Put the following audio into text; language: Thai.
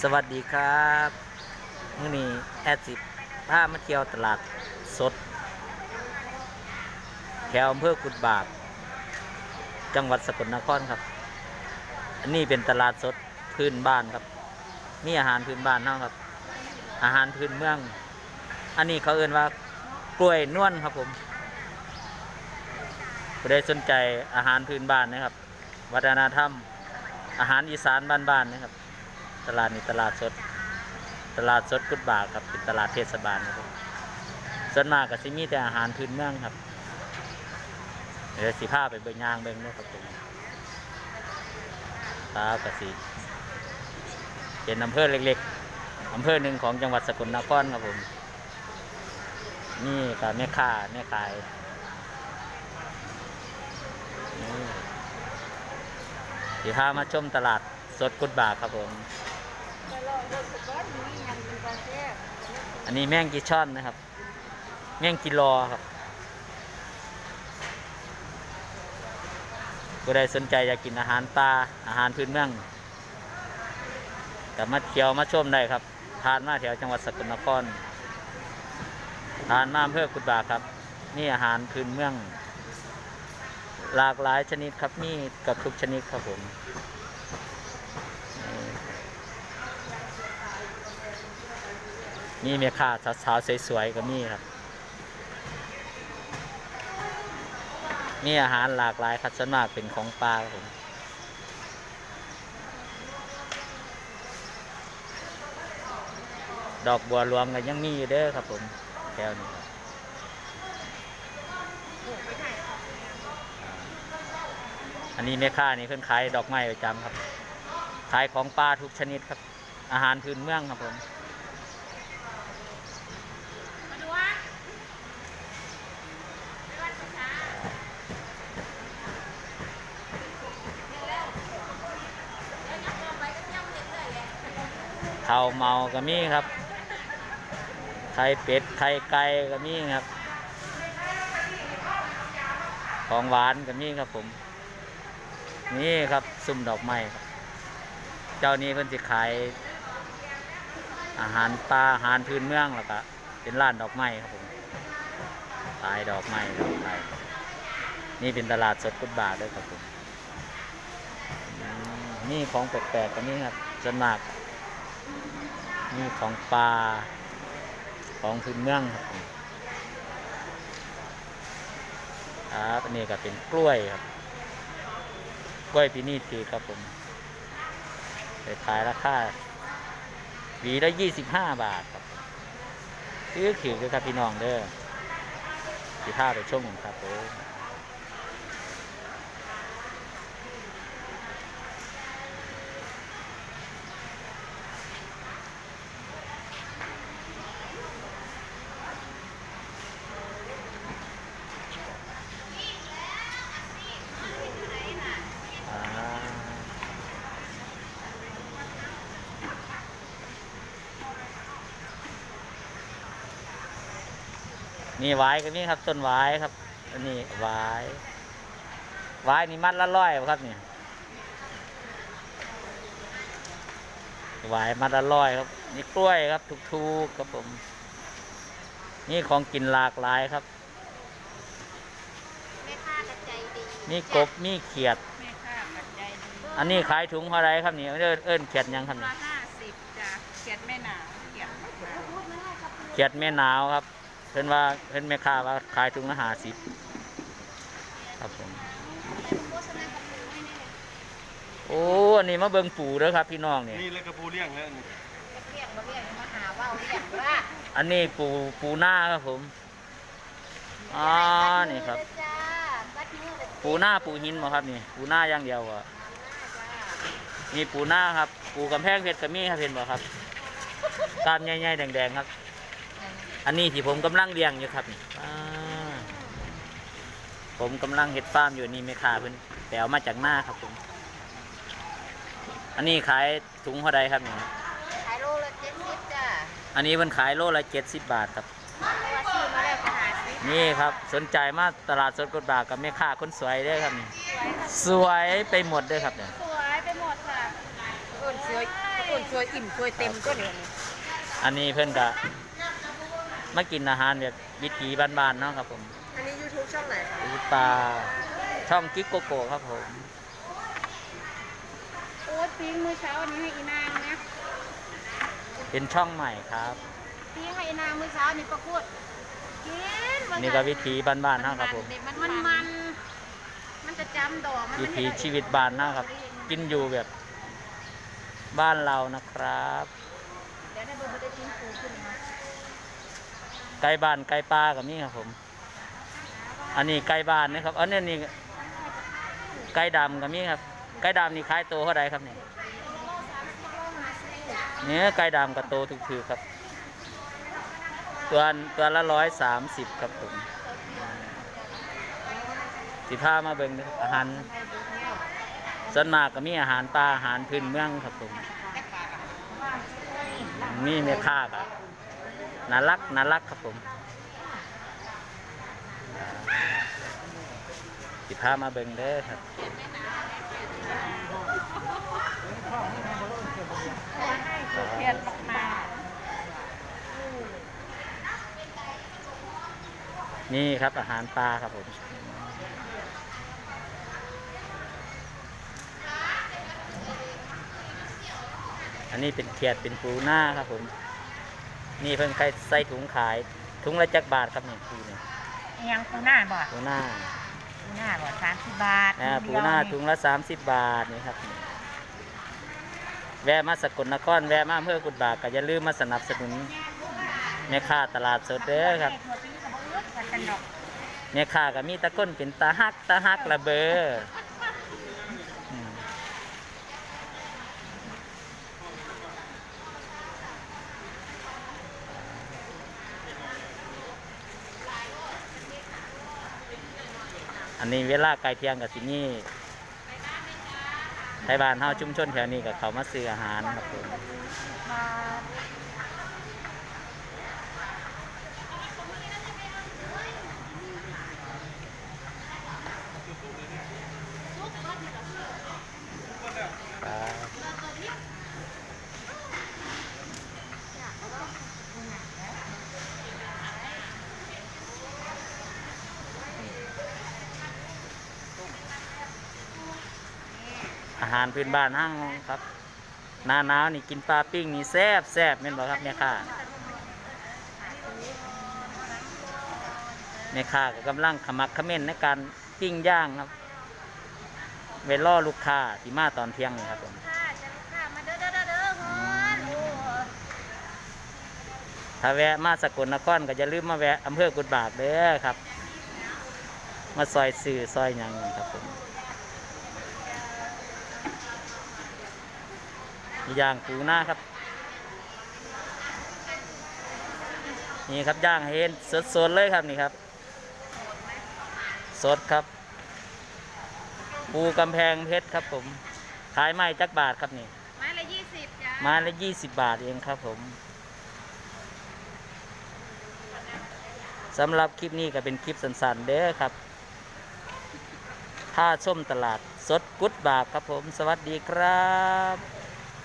สวัสดีครับมื่อนี้แอดสิพามาเที่ยวตลาดสด แถวอำเภอกุดบาก จังหวัดสกลนครครับ อันนี้เป็นตลาดสดพื้นบ้านครับ มีอาหารพื้นบ้านเนาะครับ อาหารพื้นเมือง อันนี้เขาเอ่นว่ากล้วยนวลครับผมผู้ใดสนใจอาหารพื้นบ้านนะครับ วัฒนธรรม อาหารอีสานบ้านๆนะครับ ตลาดนี้ตลาดสด ตลาดสดกุดบากครับ เป็นตลาดเทศบาลครับส่วนมากก็สิมีแต่อาหารพื้นเมืองครับ เดี๋ยวสิพาไปเบิ่งย่างเบิ่งเนาะครับผมครับกสิเป็นอำเภอเล็กๆอำเภอหนึ่งของจังหวัดสกลนครครับผม นี่ก็แม่ค้าแม่ขายนี่สิพามาชมตลาดสดกุดบากครับผม อันนี้แมงกีช่อนนะครับ แมงกีรอครับผู้ใดสนใจอยากกินอาหารปลาอาหารพื้นเมืองก็มาเที่ยวมาชมได้ครับทานมาแถวจังหวัดสกลนครทานมาอำเพื่อกุดบากครับ นี่อาหารพื้นเมือง หลากหลายชนิดครับมีกับทุกชนิดครับผม นี่เมีแม่าสาวๆสวยๆก็มีครับ มีอาหารหลากหลายครับส่วนมากเป็นของปลาครับผมดอกบัวรวมกันยังมีอยู่เด้อครับผมแถวนี้ครับอันนี้แม่ค้านี่เพิ่นขายดอกไม้ประจำครับ ขายของปลาทุกชนิดครับ อาหารพื้นเมืองครับผม ข้าวเมาก็มีครับ ไข่เป็ด ไข่ไก่ก็มีครับ ของหวานก็มีครับผม นี่ครับซุ่มดอกไม้ครับ เจ้านี้เพิ่นสิขายอาหารปลาอาหารพื้นเมืองแล้วก็เป็นร้านดอกไม้ครับผมขายดอกไม้ดอกไม้นี่เป็นตลาดสดกุดบาทด้วยครับผมนี่ของแปลกๆก็มีครับส่วนมาก นี่ของปลาของพื้นเมืองครับผมครับอันนี้ก็เป็นกล้วยครับ กล้วยปีนี่ตีครับผมไปขายราคาหวีละยี่สิบห้าบาทครับซื้อขิวด้วยครับพี่น้องเด้อสีผ้าไปช่วงครับผม นี่หวายก็นี่ครับต้นหวายครับ อันนี้หวายหวายนี่มัดละร้อยบ่ครับเนี่ยหวายมัดละร้อยครับ นี่กล้วยครับถูกๆครับผม นี่ของกินหลากหลายครับแม่ค้ากระใจดีนี่กบนี่เขียดแม่ค้ากระใจดีอันนี้ขายถุงเท่าไรครับนี่เอิ้นเอิ้นเขียดหยังครับละนี่ห้าสิบจ้ะเขียดแม่หนาวเขียดมะพร้าวพูดไม่ได้ครับเขียดแม่หนาวครับ เพิ่นว่าเพิ่นแม่ค้าว่าขายถุงละห้าสิบครับผมโฆษณากับหนูให้แน่โอ้อันนี้มาเบิ่งปูเด้อครับ พี่น้องเนี่ยนี่เลยกระปูเลี้ยงแล้วนี่เรียกมาเรียกมาหาว่าเรียกว่าอันนี้ปูปูหน้าครับผมอ๋อนี่ครับจ้าบัดมือเลยปูหน้าปูหินบ่ครับนี่ปูหน้าอย่างเดียวอะจ้านี่ปูหน้าครับ ปูกำแพงเพชรก็มีครับเห็นบ่ครับตามใหญ่ๆแดงๆครับ อันนี้ที่ผมกำลังเลี้ยงอยู่ครับนี่อ่าผมกำลังเฮ็ดฟาร์มอยู่นี่แม่ค้าเพิ่นแปลวมาจากหน้าครับผม อันนี้ขายถุงเท่าใดครับนี่ขายโลละเจ็ดสิบจ้าอันนี้มันขายโลละเจ็ดสิบบาทครับเพราะว่าซื้อมาแล้วจะหาสินี่ครับสนใจมาตลาดสดกดบากกับแม่ค้าคนสวยเด้วยครับนี่สวยค่ะสวยไปหมดเด้วยครับเนี่ยสวยไปหมดค่ะเอินสช่วยต้นช่วยอิ่มช่วยเต็มก็เดี๋ยวนี้อันนี้เพื่อนก็ มากินอาหารแบบวิถีบ้านๆเนาะครับผมอันนี้ YouTube ช่องไหนคะอูปลาช่องกิ๊กโกโก้ครับผมโอ๊ตปิ้งมื้อเช้าอันนี้ให้อีนางนะเป็นช่องใหม่ครับ ปิ้งให้อีนางมื้อเช้านี่ประกวดกินว่านี่ก็วิถีบ้านๆเนาะครับผม มันมันมันมันจะจำดอกมันวิมันถีชีวิตบ้านเนาะครับ กินอยู่แบบบ้านเรานะครับ เดี๋ยวได้เบอร์บ่ได้กินปูขึ้นมา ไก่บ้านไก่ปลากับนี่ครับผม อันนี้ไก่บ้านนะครับอันนี้นี่ไก่ดำกับนี่ครับ ไก่ดำนี่ขายโตเท่าไรครับเนี่ยเนี่ยไก่ดำกับโตถือๆครับ ตัวตัวละร้อยสามสิบครับผมสิพามาเบิ่งนะอาหารส่วนมากก็มีอาหารปลาอาหารพื้นเมืองครับผมนี่แม่ค้าครับ น่ารักน่ารักครับผมสิพามาเบิ่งเด้อครับเพียนออกมานี่ครับอาหารปลาครับผม อันนี้เป็นเขียดเป็นปูหน้าครับผม นี่เพิ่งใครใส่ถุงขาย ถุงละจักบาทครับเนี่ยปูเนี่ยยังปูหน้าบ่ปูหน้าปูหน้าบ่สามสิบบาทนะปูหน้าถุงละสามสิบบาทนี่ครับแวะมาสกลนครแวะมาอำเพื่อกุดบากก็อย่าลืมมาสนับสนุนแม่ค้าตลาดสดเด้อครับถั่วปีกับบ่อึดกันกันดอกแม่ค้าก็มีตะก้นเป็นตาฮักตาฮักระเบออื อันนี้เวลาไกลเที่ยงกับที่นี่ไทยบ้านเฮาชุมชนแถวนี้กับเขามาซื้ออาหารครับผม อาหารพื้นบ้านห้างครับหน้าหนาวนี่กินปลาปิ้งนี่แซ่บแซ่บแม่นบ่ครับแม่ค้าแม่ค้าก็กำลังขมักเขม้นในการปิ้งย่างครับเวล่อลูกค้าที่มาตอนเที่ยงนี่ครับผมค่ะจะลูกค้ามาเด้อเด้อเด้อเด้อฮอนโอ้ถ้าแวะมาสกลนครก็อย่าลืมมาแวะอำเภอกุดบากเด้อครับ มาซอยสื่อซอยหยังครับผม ย่างปูหน้าครับ นี่ครับย่างให้เห็นสดๆเลยครับนี่ครับ สดครับ ปูกำแพงเพชรครับผม ขายไม้จักบาทครับนี่ ไม้ละยี่สิบจ้าไม้ละยี่สิบบาทเองครับผมสำหรับคลิปนี้ก็เป็นคลิปสั้นๆเด้อครับถ้าชมตลาดสดกุดบากครับผม สวัสดีครับ